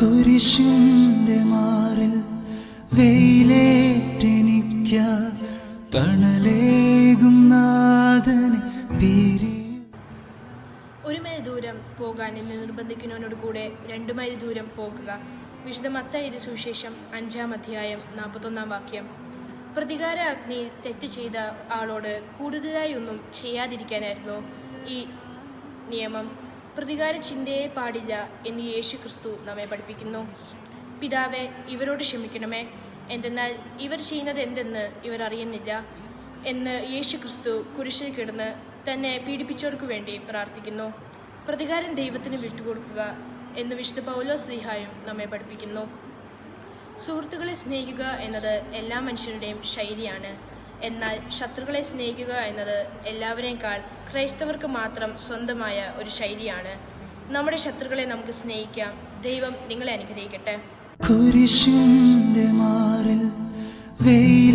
കുരിശിന്റെ മാറിൽ വെയിലേറ്റെനിക്ക തണലേകും നാഥനെ ഒരു മൈൽ ദൂരം പോകാൻ എന്നെ നിർബന്ധിക്കുന്നവനോട് കൂടെ രണ്ടു മൈൽ ദൂരം പോകുക. വിശുദ്ധ മത്തായി സുവിശേഷം അഞ്ചാം അധ്യായം നാൽപ്പത്തൊന്നാം വാക്യം. പ്രതികാര അഗ്നി തെറ്റ് ചെയ്ത ആളോട് കൂടുതലായി ഒന്നും ചെയ്യാതിരിക്കാനായിരുന്നു ഈ നിയമം. പ്രതികാര ചിന്തയെ പാടില്ല എന്ന് യേശു ക്രിസ്തു നമ്മെ പഠിപ്പിക്കുന്നു. പിതാവെ ഇവരോട് ക്ഷമിക്കണമേ. എന്തെന്നാൽ ഇവർ ചെയ്യുന്നത് എന്തെന്ന് ഇവർ അറിയുന്നില്ല എന്ന് യേശു ക്രിസ്തു കുരിശിൽ കിടന്ന് തന്നെ പീഡിപ്പിച്ചവർക്ക് വേണ്ടി പ്രാർത്ഥിക്കുന്നു. പ്രതികാരം ദൈവത്തിന് വിട്ടുകൊടുക്കുക എന്ന് വിശുദ്ധ പൗലോ സ്ലിഹായും നമ്മെ പഠിപ്പിക്കുന്നു. സുഹൃത്തുക്കളെ സ്നേഹിക്കുക എന്നത് എല്ലാ മനുഷ്യരുടെയും ശൈലിയാണ്. എന്നാൽ ശത്രുക്കളെ സ്നേഹിക്കുക എന്നത് എല്ലാവരേക്കാൾ ക്രൈസ്തവർക്ക് മാത്രം സ്വന്തമായ ഒരു ശൈലിയാണ്. നമ്മുടെ ശത്രുക്കളെ നമുക്ക് സ്നേഹിക്കാം. ദൈവം നിങ്ങളെ അനുഗ്രഹിക്കട്ടെ. കുരിശിന്റെ മാറിൽ പിരി